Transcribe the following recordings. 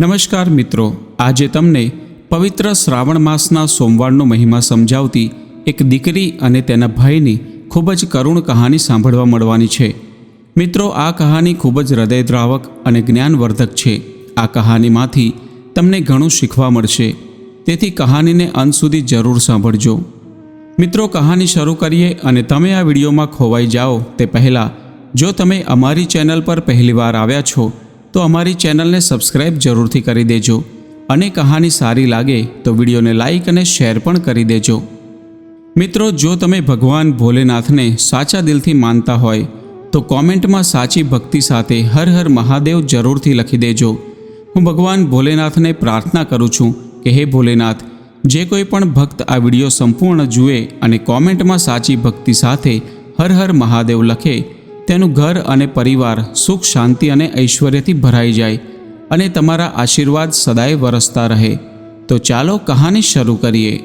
નમસ્કાર મિત્રો, આજે તમને પવિત્ર શ્રાવણ માસના સોમવારનો મહિમા સમજાવતી એક દીકરી અને તેના ભાઈની ખૂબ જ કરુણ કહાની સાંભળવા મળવાની છે. મિત્રો, આ કહાની ખૂબ જ હૃદયદ્રાવક અને જ્ઞાનવર્ધક છે. આ કહાનીમાંથી તમને ઘણું શીખવા મળશે. તેથી કહાનીને અંત સુધી જરૂર સાંભળજો. મિત્રો, કહાની શરૂ કરીએ અને તમે આ વિડીયોમાં ખોવાઈ જાઓ તે પહેલાં, જો તમે અમારી ચેનલ પર પહેલીવાર આવ્યા છો તો અમારી ચેનલને સબસ્ક્રાઇબ જરૂરથી કરી દેજો. અને કહાની સારી લાગે તો વિડીયોને લાઈક અને શેર પણ કરી દેજો. મિત્રો, જો તમે ભગવાન ભોલેનાથને સાચા દિલથી માનતા હોય, તો કોમેન્ટમાં સાચી ભક્તિ સાથે હર હર મહાદેવ જરૂરથી લખી દેજો. હું ભગવાન ભોલેનાથને પ્રાર્થના કરું છું કે હે ભોલેનાથ, જે કોઈ પણ ભક્ત આ વીડિયો સંપૂર્ણ જુએ અને કોમેન્ટમાં સાચી ભક્તિ સાથે હર હર મહાદેવ લખે તેનું ઘર અને પરિવાર સુખ, શાંતિ અને ઐશ્વર્યથી ભરાઈ જાય અને તમારા આશીર્વાદ સદાય વરસતા રહે. તો ચાલો કહાની શરૂ કરીએ.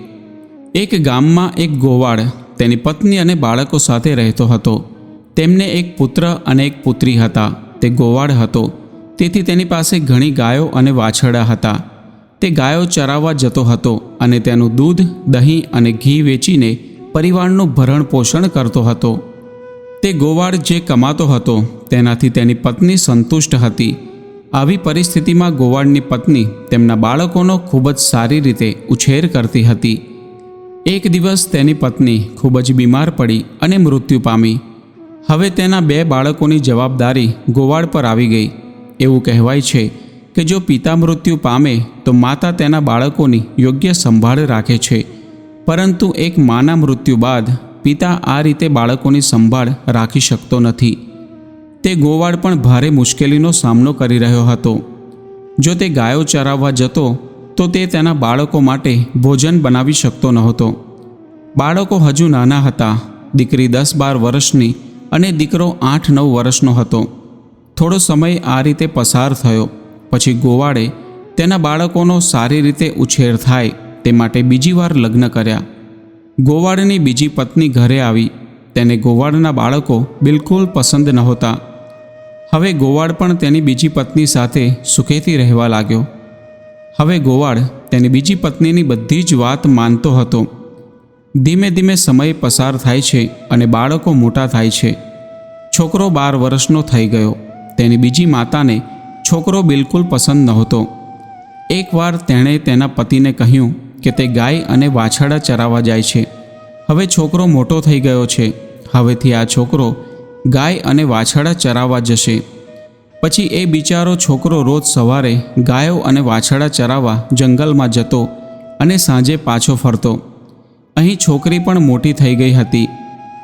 એક ગામમાં એક ગોવાળ તેની પત્ની અને બાળકો સાથે રહેતો હતો. તેમને એક પુત્ર અને એક પુત્રી હતા. તે ગોવાળ હતો. તેથી તેની પાસે ઘણી ગાયો અને વાછરડા હતા. તે ગાયો ચરાવવા જતો હતો અને તેનું દૂધ, દહીં અને ઘી વેચીને પરિવારનું ભરણ પોષણ કરતો હતો. તે ગોવાળ જે કમાતો હતો, તેનાથી તેની પત્ની સંતુષ્ટ હતી. આવી પરિસ્થિતિમાં ગોવાળની પત્ની તેમના બાળકોનો ખૂબ જ સારી રીતે ઉછેર કરતી હતી. એક દિવસ તેની પત્ની ખૂબ જ બીમાર પડી અને મૃત્યુ પામી. હવે તેના બે બાળકોની જવાબદારી ગોવાળ પર આવી ગઈ. એવું કહેવાય છે કે જો પિતા મૃત્યુ પામે, તો માતા તેના બાળકોની યોગ્ય સંભાળ રાખે છે. પરંતુ એક માના મૃત્યુ બાદ પિતા આ રીતે બાળકોની સંભાળ રાખી શકતો નથી. તે ગોવાળ પણ ભારે મુશ્કેલીનો સામનો કરી રહ્યો હતો. જો તે ગાયો ચરાવવા જતો, તો તે તેના બાળકો માટે ભોજન બનાવી શકતો નહોતો. બાળકો હજુ નાના હતા, દીકરી દસ બાર વર્ષની અને દીકરો આઠ નવ વર્ષનો હતો. થોડો સમય આ રીતે પસાર થયો, પછી ગોવાળે તેના બાળકોનો સારી રીતે ઉછેર થાય તે માટે બીજી વાર લગ્ન કર્યા. ગોવાળની બીજી પત્ની ઘરે આવી. તેને ગોવાળના બાળકો બિલકુલ પસંદ નહોતા. હવે ગોવાળ પણ તેની બીજી પત્ની સાથે સુખેથી રહેવા લાગ્યો. હવે ગોવાળ તેની બીજી પત્નીની બધી જ વાત માનતો હતો. ધીમે ધીમે સમય પસાર થાય છે અને બાળકો મોટા થાય છે. છોકરો બાર વર્ષનો થઈ ગયો. તેની બીજી માતાને છોકરો બિલકુલ પસંદ નહોતો. એકવાર તેણે તેના પતિને કહ્યું કે તે ગાય અને વાછરડા ચરાવવા જાય છે. હવે છોકરો મોટો થઈ ગયો છે. હવેથી આ છોકરો ગાય અને વાછરડા ચરાવવા જશે. પછી એ બિચારો છોકરો રોજ સવારે ગાયો અને વાછરડા ચરાવવા જંગલમાં જતો અને સાંજે પાછો ફરતો. અહીં છોકરી પણ મોટી થઈ ગઈ હતી.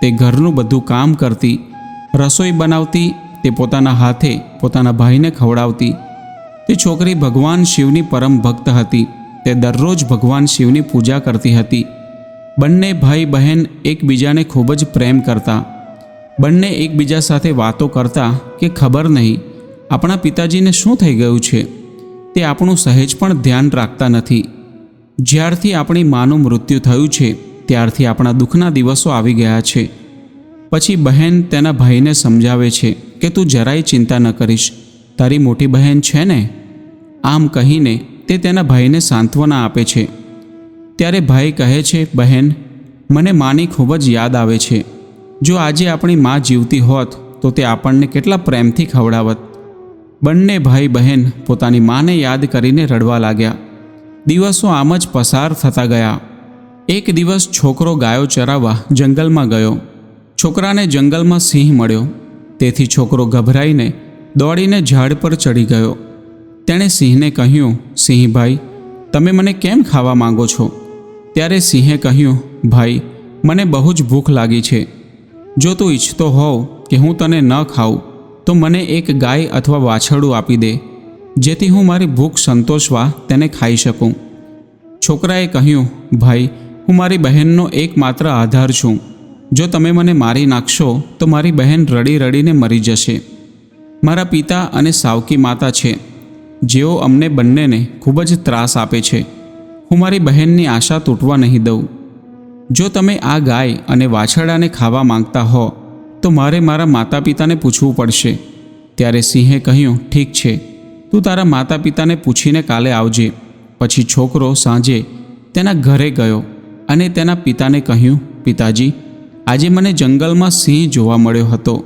તે ઘરનું બધું કામ કરતી, રસોઈ બનાવતી, તે પોતાના હાથે પોતાના ભાઈને ખવડાવતી. તે છોકરી ભગવાન શિવની પરમ ભક્ત હતી. તે દરરોજ ભગવાન શિવની પૂજા કરતી હતી. બંને ભાઈ બહેન એકબીજાને ખૂબ જ પ્રેમ કરતા. બંને એકબીજા સાથે વાતો કરતા કે ખબર નહીં, આપણા પિતાજીને શું થઈ ગયું છે? તે આપણું સહેજ પણ ધ્યાન રાખતા નથી. જ્યારથી આપણી માનું મૃત્યુ થયું છે, ત્યારથી આપણા દુઃખના દિવસો આવી ગયા છે. પછી બહેન તેના ભાઈને સમજાવે છે કે તું જરાય ચિંતા ન કરીશ. તારી મોટી બહેન છે ને? આમ કહીને તે તેના ભાઈને સાંત્વના આપે છે. ત્યારે ભાઈ કહે છે, બહેન, મને માની ખૂબ જ યાદ આવે છે. જો આજે આપણી મા જીવતી હોત, તો તે આપણને કેટલા પ્રેમથી ખવડાવત. બંને ભાઈ બહેન પોતાની માને યાદ કરીને રડવા લાગ્યા. દિવસો આમ જ પસાર થતા ગયા. એક દિવસ છોકરો ગાયો ચરાવવા જંગલમાં ગયો. છોકરાને જંગલમાં સિંહ મળ્યો. તેથી છોકરો ગભરાઈને દોડીને ઝાડ પર ચડી ગયો. તેણે સિંહને કહ્યું, સિંહભાઈ, તમે મને કેમ ખાવા માંગો છો? ત્યારે સિંહે કહ્યું, ભાઈ, મને બહુ જ ભૂખ લાગી છે. જો તું ઈચ્છતો હોવ કે હું તને ન ખાઉં, તો મને એક ગાય અથવા વાછરડું આપી દે, જેથી હું મારી ભૂખ સંતોષવા તેને ખાઈ શકું. છોકરાએ કહ્યું, ભાઈ, હું મારી બહેનનો એકમાત્ર આધાર છું. જો તમે મને મારી નાખશો, તો મારી બહેન રડી રડીને મરી જશે. મારા પિતા અને સાવકી માતા છે. જેઓ અમને બંનેને ખૂબ જ ત્રાસ આપે છે. હું મારી બહેનની આશા તૂટવા નહીં દઉં. જો તમે આ ગાય અને વાછરડાને ખાવા માંગતા હો, તો મારે મારા માતા પિતાને પૂછવું પડશે. ત્યારે સિંહે કહ્યું, ઠીક છે. તું તારા માતા પિતાને પૂછીને કાલે આવજે. પછી છોકરો સાંજે તેના ઘરે ગયો અને તેના પિતાને કહ્યું, પિતાજી, આજે મને જંગલમાં સિંહ જોવા મળ્યો હતો.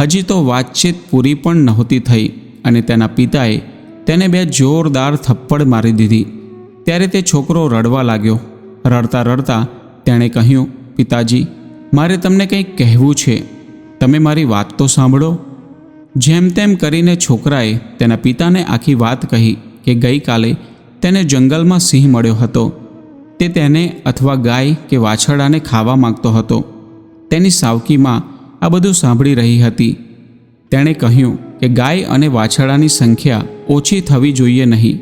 હજી તો વાતચીત પૂરી પણ નહોતી થઈ અને તેના પિતાએ તેને બે જોરદાર થપ્પડ મારી દીધી. ત્યારે તે છોકરો રડવા લાગ્યો. રડતા રડતા તેણે કહ્યું, પિતાજી, મારે તમને કંઈક કહેવું છે. તમે મારી વાત તો સાંભળો. જેમ તેમ કરીને છોકરાએ તેના પિતાને આખી વાત કહી કે ગઈકાલે તેને જંગલમાં સિંહ મળ્યો હતો. તે તેને અથવા ગાય કે વાછરડાને ખાવા માંગતો હતો. તેની સાવકીમાં આ બધું સાંભળી રહી હતી. તેણે કહ્યું કે ગાય અને વાછરડાની સંખ્યા ઓછી થવી જોઈએ નહીં.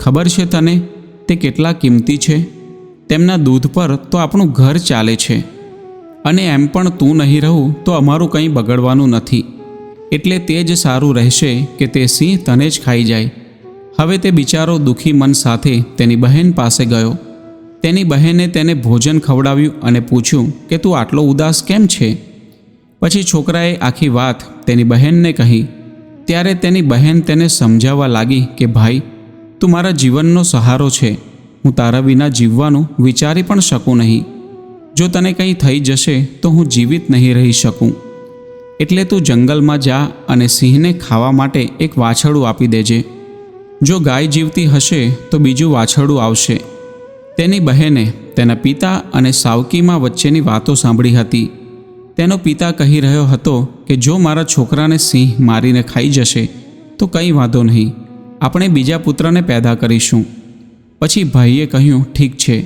ખબર છે તને તે કેટલા કિંમતી છે? તેમના દૂધ પર તો આપણું ઘર ચાલે છે. અને એમ પણ તું નહીં રહું તો અમારું કંઈ બગડવાનું નથી. એટલે તે જ સારું રહેશે કે તે સિંહ તને જ ખાઈ જાય. હવે તે બિચારો દુઃખી મન સાથે તેની બહેન પાસે ગયો. તેની બહેને તેને ભોજન ખવડાવ્યું અને પૂછ્યું કે તું આટલો ઉદાસ કેમ છે? પછી છોકરાએ આખી વાત તેની બહેનને કહી. ત્યારે તેની બહેન તેને સમજાવવા લાગી કે, ભાઈ, તું મારા જીવનનો સહારો છે. હું તારા વિના જીવવાનું વિચારી પણ શકું નહીં. જો તને કંઈ થઈ જશે, તો હું જીવિત નહીં રહી શકું. એટલે તું જંગલમાં જા અને સિંહને ખાવા માટે એક વાછરડું આપી દેજે. જો ગાય જીવતી હશે, તો બીજું વાછરડું આવશે. તેની બહેને તેના પિતા અને સાવકીમાં વચ્ચેની વાતો સાંભળી હતી. તેનો પિતા કહી રહ્યો હતો કે જો મારા છોકરાને સિંહ મારીને ખાઈ જશે, તો કંઈ વાંધો નહીં. આપણે બીજા પુત્રને પેદા કરીશું. પછી ભાઈએ કહ્યું, ઠીક છે.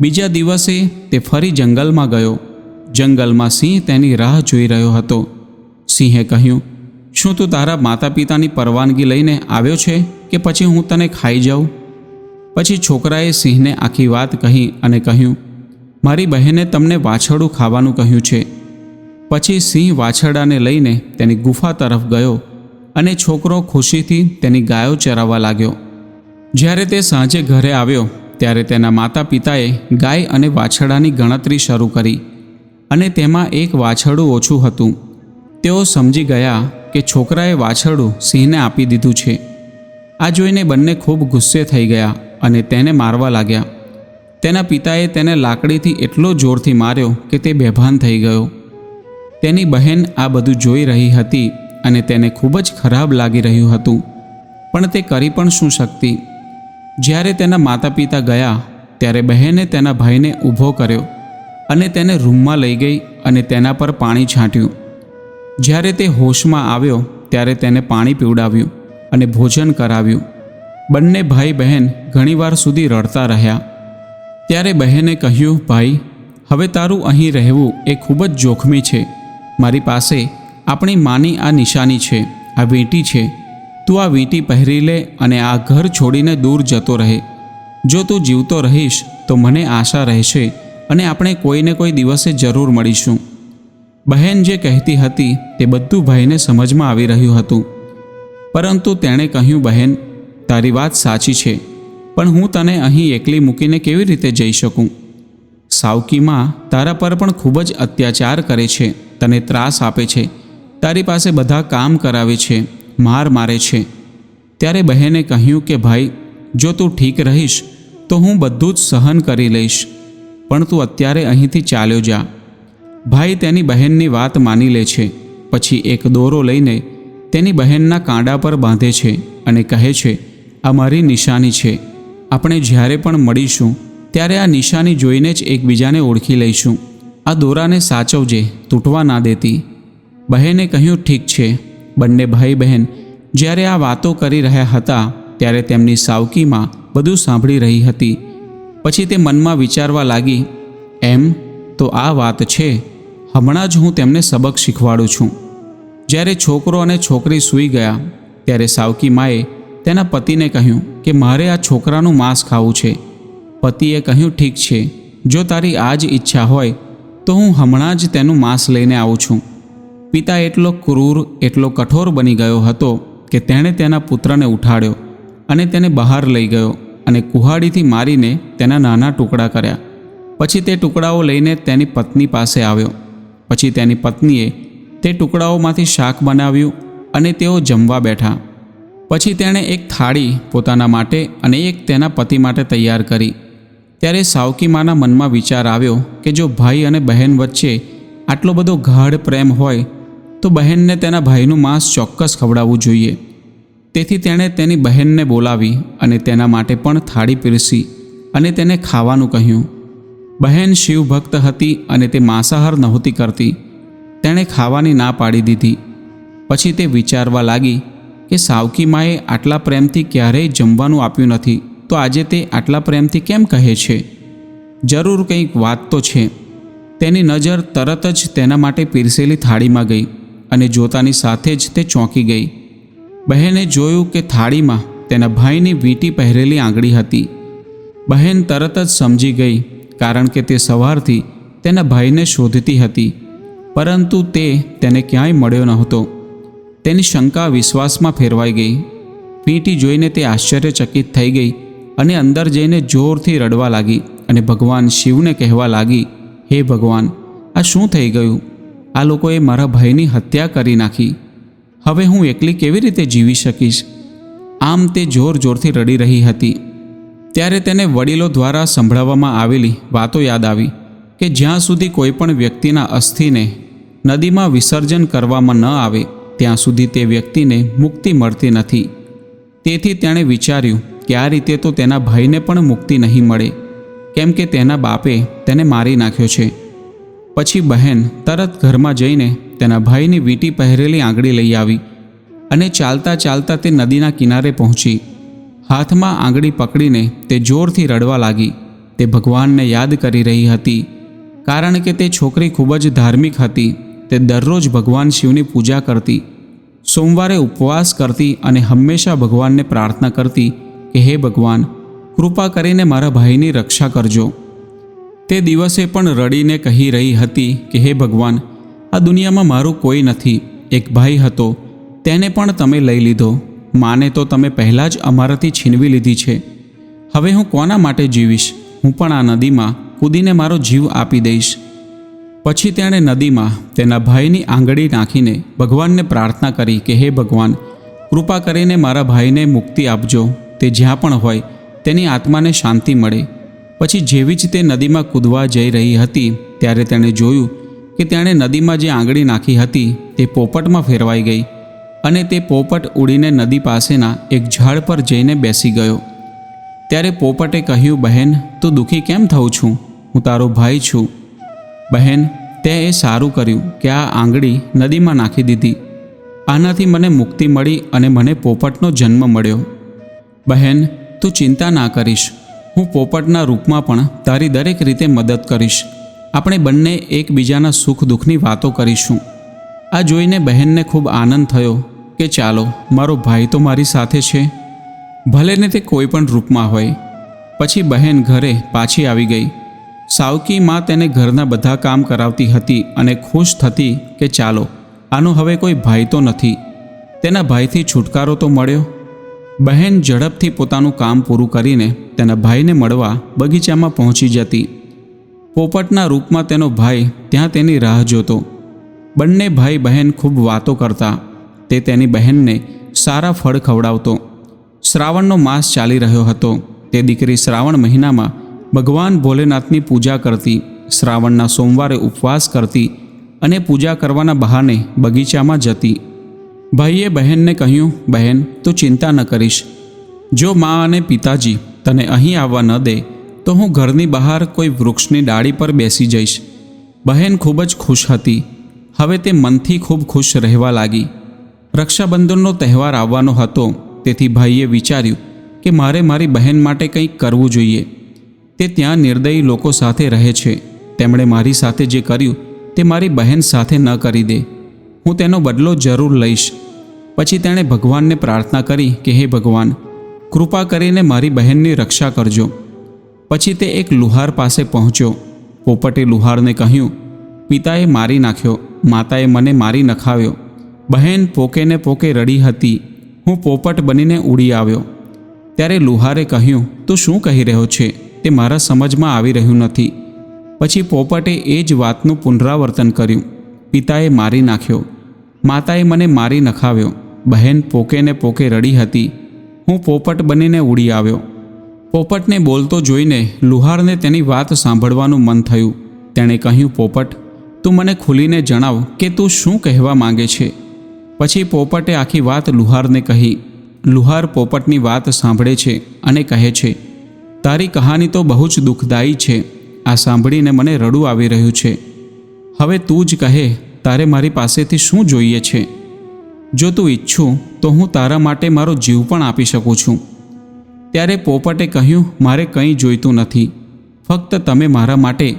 બીજા દિવસે તે ફરી જંગલમાં ગયો. જંગલમાં સિંહ તેની રાહ જોઈ રહ્યો હતો. સિંહે કહ્યું, શું તું તારા માતા પિતાની પરવાનગી લઈને આવ્યો છે કે પછી હું તને ખાઈ જાઉં? પછી છોકરાએ સિંહને આખી વાત કહી અને કહ્યું, મારી બહેને તમને વાછરડું ખાવાનું કહ્યું છે. પછી સિંહ વાછરડાને લઈને તેની ગુફા તરફ ગયો અને છોકરો ખુશીથી તેની ગાયો ચરાવવા લાગ્યો. જ્યારે તે સાંજે ઘરે આવ્યો, ત્યારે તેના માતા પિતાએ ગાય અને વાછરડાની ગણતરી શરૂ કરી અને તેમાં એક વાછરડું ઓછું હતું. તેઓ સમજી ગયા કે છોકરાએ વાછરડું સિંહને આપી દીધું છે. આ જોઈને બંને ખૂબ ગુસ્સે થઈ ગયા અને તેને મારવા લાગ્યા. તેના પિતાએ તેને લાકડીથી એટલો જોરથી માર્યો કે તે બેભાન થઈ ગયો. તેની બહેન આ બધું જોઈ રહી હતી અને તેને ખૂબ જ ખરાબ લાગી રહ્યું હતું. પણ તે કરી પણ શું શકતી? જ્યારે તેના માતા પિતા ગયા, ત્યારે બહેને તેના ભાઈને ઊભો કર્યો અને તેને રૂમમાં લઈ ગઈ અને તેના પર પાણી છાંટ્યું. જ્યારે તે હોશમાં આવ્યો, ત્યારે તેને પાણી પીવડાવ્યું અને ભોજન કરાવ્યું. બંને ભાઈ બહેન ઘણીવાર સુધી રડતા રહ્યા. ત્યારે બહેને કહ્યું, ભાઈ, હવે તારું અહીં રહેવું એ ખૂબ જ જોખમી છે. મારી પાસે આપણી માની આ નિશાની છે, આ વીંટી છે. તું આ વીંટી પહેરી લે અને આ ઘર છોડીને દૂર જતો રહે. જો તું જીવતો રહીશ, તો મને આશા રહેશે અને આપણે કોઈને કોઈ દિવસે જરૂર મળીશું. બહેન જે કહેતી હતી તે બધું ભાઈને સમજમાં આવી રહ્યું હતું. પરંતુ તેણે કહ્યું, બહેન, તારી વાત સાચી છે, પણ હું તને અહીં એકલી મૂકીને કેવી રીતે જઈ શકું? સાવકીમાં તારા પર પણ ખૂબ જ અત્યાચાર કરે છે, તને ત્રાસ આપે છે, તારી પાસે બધા કામ કરાવે છે, માર મારે છે. ત્યારે બહેને કહ્યું કે, ભાઈ, જો તું ઠીક રહીશ, તો હું બધું જ સહન કરી લઈશ, પણ તું અત્યારે અહીંથી ચાલ્યો જા. ભાઈ તેની બહેનની વાત માની લે છે, પછી એક દોરો લઈને તેની બહેનના કાંડા પર બાંધે છે અને કહે છે, આ મારી નિશાની છે, આપણે જ્યારે પણ મળીશું ત્યારે આ નિશાની જોઈને જ એકબીજાને ઓળખી લઈશું. આ દોરાને સાચવજે, તૂટવા ના દેતી. બહેને કહ્યું, ઠીક છે. બંને ભાઈ બહેન જ્યારે આ વાતો કરી રહ્યા હતા ત્યારે તેમની સાવકીમાં બધું સાંભળી રહી હતી. પછી તે મનમાં વિચારવા લાગી, એમ? તો આ વાત છે? હમણાં જ હું તેમને સબક શીખવાડું છું. જ્યારે છોકરો અને છોકરી સૂઈ ગયા, ત્યારે સાવકી માએ તેના પતિને કહ્યું કે, મારે આ છોકરાનું માંસ ખાવું છે. પતિએ કહ્યું, ઠીક છે. જો તારી આ જ ઈચ્છા હોય, તો હું હમણાં જ તેનું માંસ લઈને આવું છું. પિતા એટલો ક્રૂર, એટલો કઠોર બની ગયો હતો કે તેણે તેના પુત્રને ઉઠાડ્યો અને તેને બહાર લઈ ગયો અને કુહાડીથી મારીને તેના નાના ટુકડા કર્યા. પછી તે ટુકડાઓ લઈને તેની પત્ની પાસે આવ્યો. પછી તેની પત્નીએ તે ટુકડાઓમાંથી શાક બનાવ્યું અને તેઓ જમવા બેઠા. પછી તેણે એક થાળી પોતાના માટે અને એક તેના પતિ માટે તૈયાર કરી. ત્યારે સાવકી માના મનમાં વિચાર આવ્યો કે જો ભાઈ અને બહેન વચ્ચે આટલો બધો ગાઢ પ્રેમ હોય, તો બહેનને તેના ભાઈનું માંસ ચોક્કસ ખવડાવવું જોઈએ. તેથી તેણે તેની બહેનને બોલાવી અને તેના માટે પણ થાળી પીરસી અને તેને ખાવાનું કહ્યું. બહેન શિવભક્ત હતી અને તે માંસાહાર નહોતી કરતી. તેણે ખાવાની ના પાડી દીધી. પછી તે વિચારવા લાગી કે સાવકી માએ આટલા પ્રેમથી ક્યારેય જમવાનું આપ્યું નથી. તો આજે તે આટલા પ્રેમથી કેમ કહે છે? જરૂર કંઈક વાત તો છે. તેની નજર તરત જ તેના માટે પીરસેલી થાળીમાં ગઈ અને જોતાની સાથે જ તે ચોંકી ગઈ. બહેને જોયું કે થાળીમાં તેના ભાઈની વીંટી પહેરેલી આંગળી હતી. બહેન તરત જ સમજી ગઈ કારણ કે તે સવારથી તેના ભાઈને શોધતી હતી, પરંતુ તે તેને ક્યાંય મળ્યો નહોતો. તેની શંકા વિશ્વાસમાં ફેરવાઈ ગઈ. વીંટી જોઈને તે આશ્ચર્યચકિત થઈ ગઈ અને અંદર જઈને જોરથી રડવા લાગી અને ભગવાન શિવને કહેવા લાગી, હે ભગવાન, આ શું થઈ ગયું? આ લોકોએ મારા ભાઈની હત્યા કરી નાખી. હવે હું એકલી કેવી રીતે જીવી શકીશ? આમ તે જોર જોરથી રડી રહી હતી. ત્યારે તેને વડીલો દ્વારા સંભળાવવામાં આવેલી વાતો યાદ આવી કે જ્યાં સુધી કોઈ પણ વ્યક્તિના અસ્થિને નદીમાં વિસર્જન કરવામાં ન આવે, ત્યાં સુધી તે વ્યક્તિને મુક્તિ મળતી નથી. તેથી તેણે વિચાર્યું કે આ રીતે તો તેના ભાઈને પણ મુક્તિ નહીં મળે. કેમ કે તેના બાપે તેને મારી નાખ્યો છે. પછી બહેન તરત ઘરમાં જઈને તેના ભાઈની વીંટી પહેરેલી આંગળી લઈ આવી અને ચાલતા ચાલતા તે નદીના કિનારે પહોંચી. હાથમાં આંગળી પકડીને તે જોરથી રડવા લાગી. તે ભગવાનને યાદ કરી રહી હતી. કારણ કે તે છોકરી ખૂબ જ ધાર્મિક હતી. તે દરરોજ ભગવાન શિવની પૂજા કરતી. સોમવારે ઉપવાસ કરતી અને હંમેશા ભગવાનને પ્રાર્થના કરતી. કે હે ભગવાન, કૃપા કરીને મારા ભાઈની રક્ષા કરજો. તે દિવસે પણ રડીને કહી રહી હતી કે હે ભગવાન, આ દુનિયામાં મારું કોઈ નથી, એક ભાઈ હતો, તેને પણ તમે લઈ લીધો. માને તો તમે પહેલાં જ અમારાથી છીનવી લીધી છે. હવે હું કોના માટે જીવીશ? હું પણ આ નદીમાં કૂદીને મારો જીવ આપી દઈશ. પછી તેણે નદીમાં તેના ભાઈની આંગળી નાખીને ભગવાનને પ્રાર્થના કરી કે હે ભગવાન, કૃપા કરીને મારા ભાઈને મુક્તિ આપજો. તે જ્યાં પણ હોય, તેની આત્માને શાંતિ મળે. પછી જેવી જ તે નદીમાં કૂદવા જઈ રહી હતી, ત્યારે તેણે જોયું કે તેણે નદીમાં જે આંગળી નાખી હતી, તે પોપટમાં ફેરવાઈ ગઈ અને તે પોપટ ઉડીને નદી પાસેના એક ઝાડ પર જઈને બેસી ગયો. ત્યારે પોપટે કહ્યું, બહેન, તું દુઃખી કેમ થઉં છું? હું તારો ભાઈ છું. બહેન, તે એ સારું કર્યું કે આ આંગળી નદીમાં નાખી દીધી. આનાથી મને મુક્તિ મળી અને મને પોપટનો જન્મ મળ્યો. બહેન, તું ચિંતા ના કરીશ. હું પોપટના રૂપમાં પણ તારી દરેક રીતે મદદ કરીશ. આપણે બંને એકબીજાના સુખ દુઃખની વાતો કરીશું. આ જોઈને બહેનને ખૂબ આનંદ થયો કે ચાલો, મારો ભાઈ તો મારી સાથે છે. ભલે ને તે કોઈ પણ રૂપમાં હોય. પછી બહેન ઘરે પાછી આવી ગઈ. સાવકી માં તેને ઘરના બધા કામ કરાવતી હતી અને ખુશ થતી કે ચાલો, આનો હવે કોઈ ભાઈ તો નથી. તેના ભાઈથી છુટકારો તો મળ્યો. બહેન ઝડપથી પોતાનું કામ પૂરું કરીને તેના ભાઈને મળવા બગીચામાં પહોંચી જતી. પોપટના રૂપમાં તેનો ભાઈ ત્યાં તેની રાહ જોતો. બંને ભાઈ બહેન ખૂબ વાતો કરતા. તે તેની બહેનને સારા ફળ ખવડાવતો. શ્રાવણનો માસ ચાલી રહ્યો હતો. તે દીકરી શ્રાવણ મહિનામાં ભગવાન ભોલેનાથની પૂજા કરતી, શ્રાવણના સોમવારે ઉપવાસ કરતી અને પૂજા કરવાના બહાને બગીચામાં જતી. ભાઈએ બહેનને કહ્યું, બહેન, તું ચિંતા ન કરીશ. જો મા અને પિતાજી તને અહીં આવવા ન દે, તો હું ઘરની બહાર કોઈ વૃક્ષની ડાળી પર બેસી જઈશ. બહેન ખૂબ જ ખુશ હતી. હવે તે મનથી ખૂબ ખુશ રહેવા લાગી. રક્ષાબંધનનો તહેવાર આવવાનો હતો, તેથી ભાઈએ વિચાર્યું કે મારે મારી બહેન માટે કંઈક કરવું જોઈએ. તે ત્યાં નિર્દયી લોકો સાથે રહે છે. તેમણે મારી સાથે જે કર્યું, તે મારી બહેન સાથે ન કરી દે. હું તેનો બદલો જરૂર લઈશ. પછી તેણે ભગવાનને પ્રાર્થના કરી કે, હે ભગવાન, કૃપા કરીને મારી બહેનની રક્ષા કરજો. પછી તે એક લુહાર પાસે પહોંચ્યો. પોપટે લુહારને કહ્યું, પિતાએ મારી નાખ્યો, માતાએ મને મારી નખાવ્યો. બહેન પોકેને પોકે રડી હતી. હું પોપટ બનીને ઉડી આવ્યો. ત્યારે લુહારે કહ્યું, તું શું કહી રહ્યો છે? તે મારા સમજમાં આવી રહ્યું નથી. પછી પોપટે એ જ વાતનું પુનરાવર્તન કર્યું. પિતાએ મારી નાખ્યો. માતાએ મને મારી નખાવ્યો. બહેન પોકે ને પોકે રડી હતી. હું પોપટ બનીને ઉડી આવ્યો. પોપટને બોલતો જોઈને લુહારને તેની વાત સાંભળવાનું મન થયું. તેણે કહ્યું, પોપટ, તું મને ખુલીને જણાવ કે તું શું કહેવા માંગે છે. પછી પોપટે આખી વાત લુહારને કહી. લુહાર પોપટની વાત સાંભળે છે અને કહે છે, તારી કહાની તો બહુ જ દુઃખદાયી છે. આ સાંભળીને મને રડું આવી રહ્યું છે. હવે તું જ કહે તારે મારી પાસેથી શું જોઈએ છે? જો તું ઈચ્છું, તો હું તારા માટે મારો જીવ પણ આપી શકું છું. ત્યારે પોપટે કહ્યું, મારે કંઈ જોઈતું નથી. ફક્ત તમે મારા માટે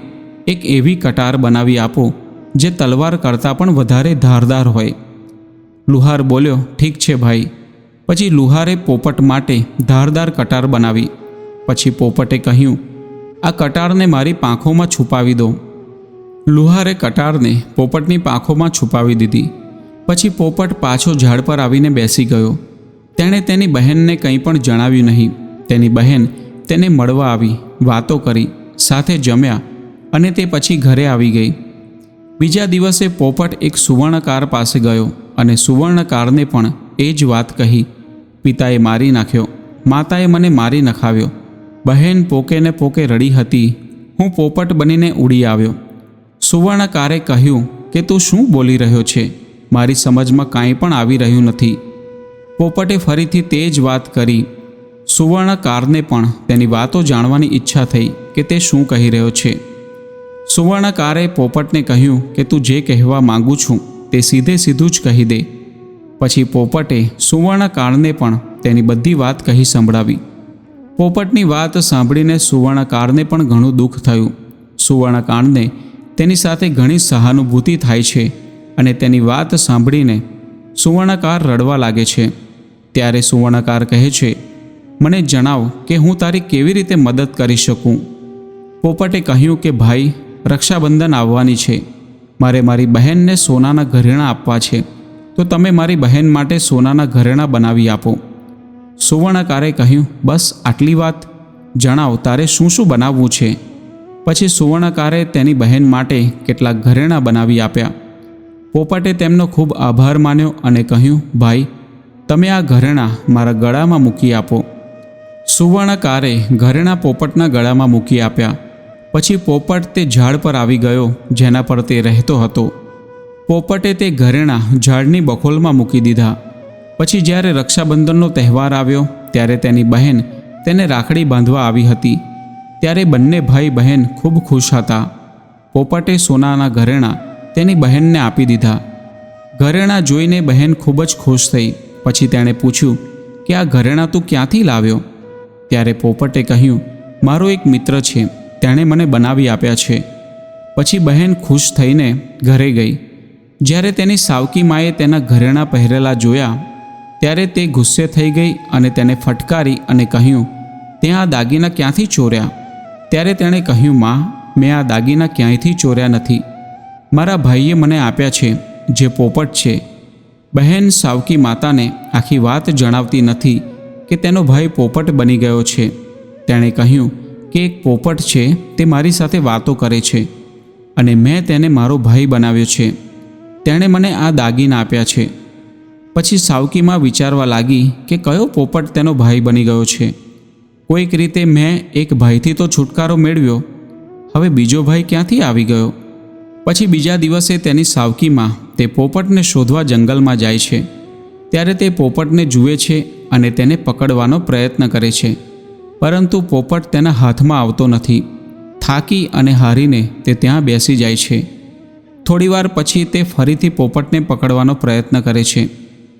એક એવી કટાર બનાવી આપો, જે તલવાર કરતાં પણ વધારે ધારદાર હોય. લુહાર બોલ્યો, ઠીક છે ભાઈ. પછી લુહારે પોપટ માટે ધારદાર કટાર બનાવી. પછી પોપટે કહ્યું, આ કટારને મારી પાંખોમાં છુપાવી દો. લુહારે કટારને પોપટની પાંખોમાં છુપાવી દીધી. પછી પોપટ પાછો ઝાડ પર આવીને બેસી ગયો. તેણે તેની બહેનને કંઈ પણ જણાવ્યું નહીં. તેની બહેન તેને મળવા આવી, વાતો કરી, સાથે જમ્યા અને તે પછી ઘરે આવી ગઈ. બીજા દિવસે પોપટ એક સુવર્ણકાર પાસે ગયો અને સુવર્ણકારને પણ એ જ વાત કહી. પિતાએ મારી નાખ્યો, માતાએ મને મારી નખાવ્યો. બહેન પોકે ને પોકે રડી હતી. હું પોપટ બનીને ઉડી આવ્યો. સુવર્ણકારે કહ્યું કે તું શું બોલી રહ્યો છે? મારી સમજમાં કાંઈ પણ આવી રહ્યું નથી. પોપટે ફરીથી તે જ વાત કરી. સુવર્ણકારને પણ તેની વાતો જાણવાની ઈચ્છા થઈ કે તે શું કહી રહ્યો છે. સુવર્ણકારે પોપટને કહ્યું કે તું જે કહેવા માગું છું તે સીધે સીધું જ કહી દે. પછી પોપટે સુવર્ણકારને પણ તેની બધી વાત કહી સંભળાવી. પોપટની વાત સાંભળીને સુવર્ણકારને પણ ઘણું દુઃખ થયું. સુવર્ણકારને તેની સાથે ઘણી સહાનુભૂતિ થાય છે અને તેની વાત સાંભળીને સુવર્ણકાર રડવા લાગે છે. ત્યારે સુવર્ણકાર કહે છે, મને જણાવ કે હું તારી કેવી રીતે મદદ કરી શકું? પોપટે કહ્યું કે, ભાઈ, રક્ષાબંધન આવવાની છે. મારે મારી બહેનને સોનાના ઘરેણાં આપવા છે. તો તમે મારી બહેન માટે સોનાના ઘરેણાં બનાવી આપો. સુવર્ણકારે કહ્યું, બસ, આટલી વાત. જણાવ, તારે શું શું બનાવવું છે? પછી સુવર્ણકારે તેની બહેન માટે કેટલાક ઘરેણાં બનાવી આપ્યા. પોપટે તેમનો ખૂબ આભાર માન્યો અને કહ્યું, ભાઈ, તમે આ ઘરેણાં મારા ગળામાં મૂકી આપો. સુવર્ણકારે ઘરેણાં પોપટના ગળામાં મૂકી આપ્યા. પછી પોપટ તે ઝાડ પર આવી ગયો, જેના પર તે રહેતો હતો. પોપટે તે ઘરેણાં ઝાડની બખોલમાં મૂકી દીધા. પછી જ્યારે રક્ષાબંધનનો તહેવાર આવ્યો, ત્યારે તેની બહેન તેને રાખડી બાંધવા આવી હતી. ત્યારે બંને ભાઈ બહેન ખૂબ ખુશ હતા. પોપટે સોનાના ઘરેણાં તેની બહેનને આપી દીધા. ઘરેણાં જોઈને બહેન ખૂબ જ ખુશ થઈ. પછી તેણે પૂછ્યું, કે આ ઘરેણાં તું ક્યાંથી લાવ્યો? ત્યારે પોપટે કહ્યું, મારો એક મિત્ર છે, તેણે મને બનાવી આપ્યા છે. પછી બહેન ખુશ થઈને ઘરે ગઈ. જ્યારે તેની સાવકી માએ તેના ઘરેણાં પહેરેલા જોયા, ત્યારે તે ગુસ્સે થઈ ગઈ અને તેને ફટકારી અને કહ્યું, તે આ દાગીના ક્યાંથી ચોર્યા? ત્યારે તેણે કહ્યું, માં, મેં આ દાગીના ક્યાંયથી ચોર્યા નથી? મારા ભાઈએ મને આપ્યા છે, જે પોપટ છે. બહેન સાવકી માતાને આખી વાત જણાવતી નથી કે તેનો ભાઈ પોપટ બની ગયો છે. તેણે કહ્યું, કે એક પોપટ છે, તે મારી સાથે વાતો કરે છે, અને મેં તેને મારો ભાઈ બનાવ્યો છે. તેણે મને આ દાગીના આપ્યા છે. પછી સાવકીમાં વિચારવા લાગી કે કયો પોપટ તેનો ભાઈ બની ગયો છે. કોઈક રીતે મેં એક ભાઈથી તો છુટકારો મેળવ્યો. હવે બીજો ભાઈ ક્યાંથી આવી ગયો? પછી બીજા દિવસે તેની સાવકીમાં તે પોપટને શોધવા જંગલમાં જાય છે. ત્યારે તે પોપટને જુએ છે અને તેને પકડવાનો પ્રયત્ન કરે છે. પરંતુ પોપટ તેના હાથમાં આવતો નથી. થાકી અને હારીને તે ત્યાં બેસી જાય છે. થોડીવાર પછી તે ફરીથી પોપટને પકડવાનો પ્રયત્ન કરે છે.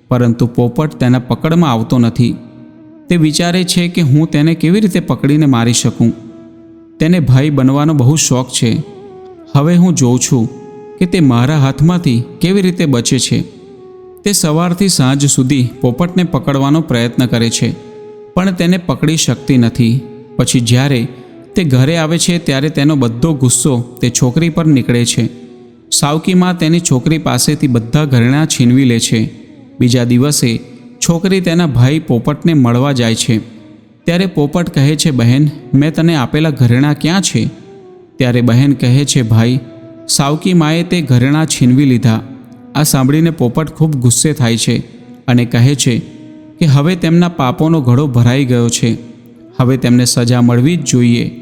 પરંતુ પોપટ તેના પકડમાં આવતો નથી. તે વિચારે છે કે હું તેને કેવી રીતે પકડીને મારી શકું? તેને ભાઈ બનવાનો બહુ શોખ છે. હવે હું જોઉં છું કે તે મારા હાથમાંથી કેવી રીતે બચે છે. તે સવારથી સાંજ સુધી પોપટને પકડવાનો પ્રયત્ન કરે છે, પણ તેને પકડી શકતી નથી. પછી જ્યારે તે ઘરે આવે છે, ત્યારે તેનો બધો ગુસ્સો તે છોકરી પર નીકળે છે. સાવકીમાં તેની છોકરી પાસેથી બધા ઘરેણાં છીનવી લે છે. બીજા દિવસે છોકરી તેના ભાઈ પોપટને મળવા જાય છે. ત્યારે પોપટ કહે છે, બહેન, મેં તને આપેલા ઘરેણાં ક્યાં છે? ત્યારે બહેન કહે છે, ભાઈ, સાવકી માએ તે ઘરેણાં છીનવી લીધા. આ સાંભળીને પોપટ ખૂબ ગુસ્સે થાય છે અને કહે છે કે, હવે તેમના પાપોનો ઘડો ભરાઈ ગયો છે. હવે તેમને સજા મળવી જ જોઈએ.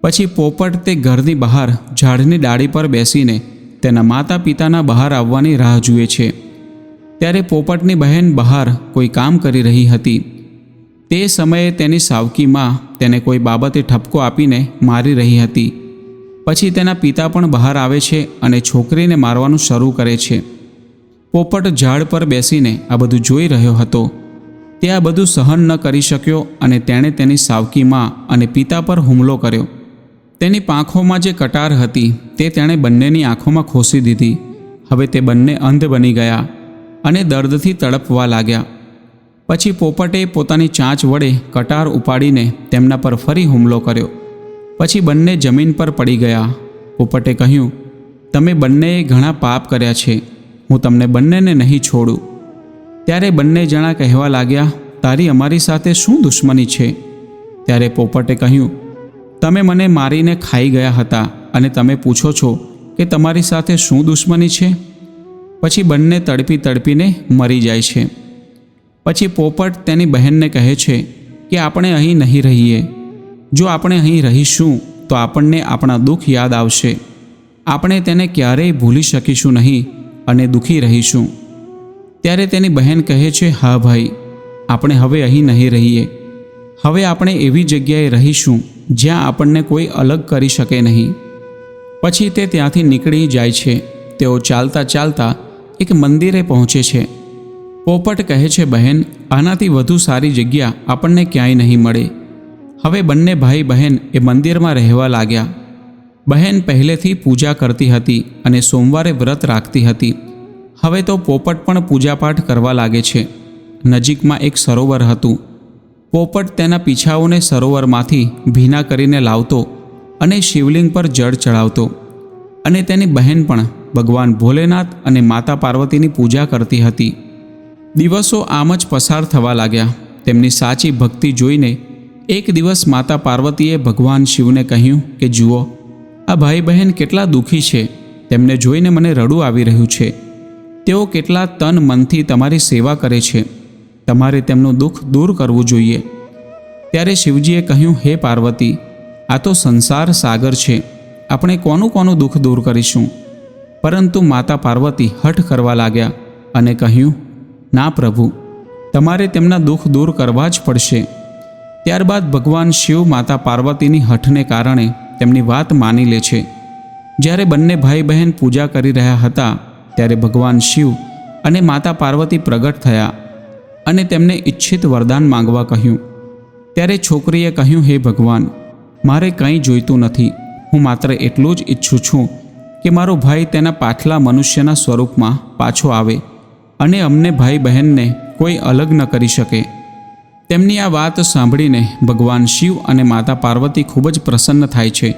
પછી પોપટ તે ઘરની બહાર ઝાડની ડાળી પર બેસીને તેના માતા પિતાના બહાર આવવાની રાહ જુએ છે. ત્યારે પોપટની બહેન બહાર કોઈ કામ કરી રહી હતી. તે સમયે તેની સાવકી માં તેને કોઈ બાબતે ઠપકો આપીને મારી રહી હતી. પછી તેના પિતા પણ બહાર આવે છે અને છોકરીને મારવાનું શરૂ કરે છે. પોપટ ઝાડ પર બેસીને આ બધું જોઈ રહ્યો હતો. તે આ બધું સહન ન કરી શક્યો અને તેણે તેની સાવકી માં અને પિતા પર હુમલો કર્યો. તેની પાંખોમાં જે કટાર હતી તે તેણે બંનેની આંખોમાં ખોસી દીધી. હવે તે બંને અંધ બની ગયા. અને દર્દથી તડપવા લાગ્યા. પછી પોપટે પોતાની ચાંચ વડે કટાર ઉપાડીને તેમના પર ફરી હુમલો કર્યો. પછી બંને જમીન પર પડી ગયા. પોપટે કહ્યું, તમે બંનેએ ઘણા પાપ કર્યા છે. હું તમને બંનેને નહીં છોડું. ત્યારે બંને જણા કહેવા લાગ્યા, તારી અમારી સાથે શું દુશ્મની છે? ત્યારે પોપટે કહ્યું, તમે મને મારીને ખાઈ ગયા હતા અને તમે પૂછો છો કે તમારી સાથે શું દુશ્મની છે? પછી બંને તડપી તડપીને મરી જાય છે. પછી પોપટ તેની બહેનને કહે છે કે આપણે અહીં નહીં રહીએ. જો આપણે અહીં રહીશું, તો આપણને આપણા દુઃખ યાદ આવશે. આપણે તેને ક્યારેય ભૂલી શકીશું નહીં અને દુઃખી રહીશું. ત્યારે તેની બહેન કહે છે, હા ભાઈ, આપણે હવે અહીં નહીં રહીએ. હવે આપણે એવી જગ્યાએ રહીશું જ્યાં આપણને કોઈ અલગ કરી શકે નહીં. પછી તે ત્યાંથી નીકળી જાય છે. તેઓ ચાલતા ચાલતા એક મંદિરે પહોંચે છે. પોપટ કહે છે, બહેન, આનાથી વધુ સારી જગ્યા આપણને ક્યાંય નહીં મળે. હવે બંને ભાઈ બહેન એ મંદિરમાં રહેવા લાગ્યા. બહેન પહેલેથી પૂજા કરતી હતી અને સોમવારે વ્રત રાખતી હતી. હવે તો પોપટ પણ પૂજાપાઠ કરવા લાગે છે. નજીકમાં એક સરોવર હતું. પોપટ તેના પીછાઓને સરોવરમાંથી ભીના કરીને લાવતો અને શિવલિંગ પર જળ ચડાવતો. અને તેની બહેન પણ ભગવાન ભોલેનાથ અને માતા પાર્વતીની પૂજા કરતી હતી. દિવસો આમ જ પસાર થવા લાગ્યા. તેમની સાચી ભક્તિ જોઈને એક દિવસ માતા પાર્વતીએ ભગવાન શિવને કહ્યું કે, જુઓ, આ ભાઈ બહેન કેટલા દુઃખી છે. તેમને જોઈને મને રડું આવી રહ્યું છે. તેઓ કેટલા તન મનથી તમારી સેવા કરે છે. તમારે તેમનું દુઃખ દૂર કરવું જોઈએ. ત્યારે શિવજીએ કહ્યું, હે પાર્વતી, આ તો સંસાર સાગર છે. આપણે કોનું કોનું દુઃખ દૂર કરીશું? પરંતુ માતા પાર્વતી હઠ કરવા લાગ્યા અને કહ્યું, ના પ્રભુ, તમારે તેમના દુઃખ દૂર કરવા જ પડશે. ત્યારબાદ ભગવાન શિવ માતા પાર્વતીની હઠને કારણે તેમની વાત માની લે છે. જ્યારે બંને ભાઈ બહેન પૂજા કરી રહ્યા હતા, ત્યારે ભગવાન શિવ અને માતા પાર્વતી પ્રગટ થયા અને તેમને ઈચ્છિત વરદાન માંગવા કહ્યું. ત્યારે છોકરીએ કહ્યું, હે ભગવાન, મારે કંઈ જોઈતું નથી. હું માત્ર એટલું જ ઈચ્છું છું કે મારો ભાઈ તેના પાછલા મનુષ્યના સ્વરૂપમાં પાછો આવે અને અમને ભાઈ બહેનને કોઈ અલગ ન કરી શકે. તેમની આ વાત સાંભળીને ભગવાન શિવ અને માતા પાર્વતી ખૂબ જ પ્રસન્ન થાય છે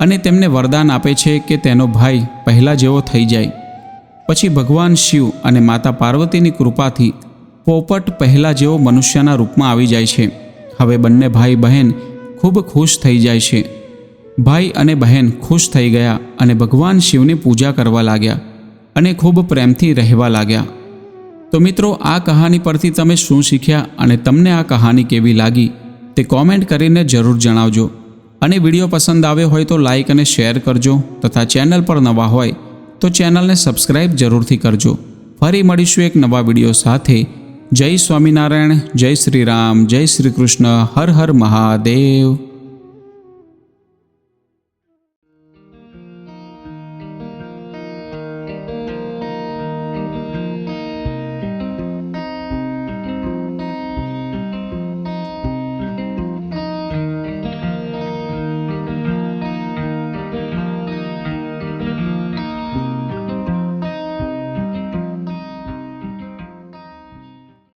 અને તેમને વરદાન આપે છે કે તેનો ભાઈ પહેલાં જેવો થઈ જાય. પછી ભગવાન શિવ અને માતા પાર્વતીની કૃપાથી પોપટ પહેલાં જેવો મનુષ્યના રૂપમાં આવી જાય છે. હવે બંને ભાઈ બહેન ખૂબ ખુશ થઈ જાય છે. ભાઈ અને બહેન ખુશ થઈ ગયા અને ભગવાન શિવની પૂજા કરવા લાગ્યા અને ખૂબ પ્રેમથી રહેવા લાગ્યા. તો મિત્રો, આ કહાની પરથી તમે શું શીખ્યા અને તમને આ કહાની કેવી લાગી તે કોમેન્ટ કરીને જરૂર જણાવજો. અને વીડિયો પસંદ આવ્યો હોય તો લાઇક અને શેર કરજો તથા ચેનલ પર નવા હોય તો ચેનલને સબસ્ક્રાઇબ જરૂરથી કરજો. ફરી મળીશું એક નવા વીડિયો સાથે. જય સ્વામિનારાયણ, જય શ્રી રામ, જય શ્રી કૃષ્ણ, હર હર મહાદેવ.